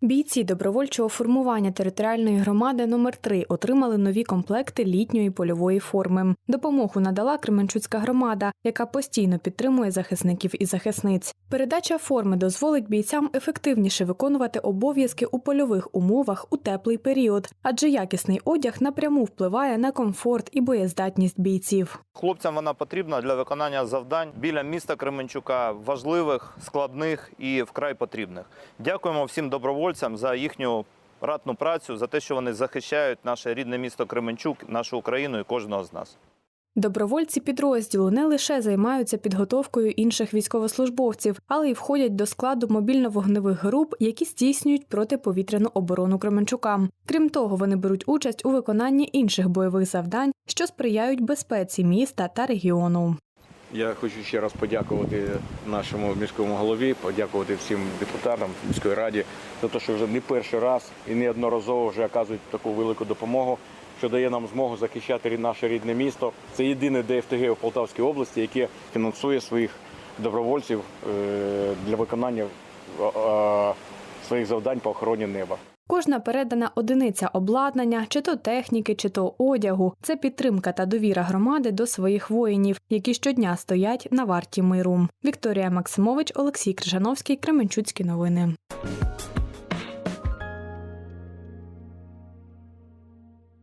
Бійці добровольчого формування територіальної громади номер 3 отримали нові комплекти літньої польової форми. Допомогу надала Кременчуцька громада, яка постійно підтримує захисників і захисниць. Передача форми дозволить бійцям ефективніше виконувати обов'язки у польових умовах у теплий період, адже якісний одяг напряму впливає на комфорт і боєздатність бійців. Хлопцям вона потрібна для виконання завдань біля міста Кременчука, важливих, складних і вкрай потрібних. Дякуємо всім добровольцям за їхню ратну працю, за те, що вони захищають наше рідне місто Кременчук, нашу Україну і кожного з нас. Добровольці підрозділу не лише займаються підготовкою інших військовослужбовців, але й входять до складу мобільно-вогневих груп, які здійснюють протиповітряну оборону Кременчука. Крім того, вони беруть участь у виконанні інших бойових завдань, що сприяють безпеці міста та регіону. Я хочу ще раз подякувати нашому міському голові, подякувати всім депутатам міської раді за те, що вже не перший раз і неодноразово вже оказують таку велику допомогу, що дає нам змогу захищати наше рідне місто. Це єдине ДФТГ у Полтавській області, яке фінансує своїх добровольців е, для виконання е, своїх завдань по охороні неба. Кожна передана одиниця обладнання, чи то техніки, чи то одягу це підтримка та довіра громади до своїх воїнів, які щодня стоять на варті миру. Вікторія Максимович, Олексій Крижановський, Кременчуцькі новини.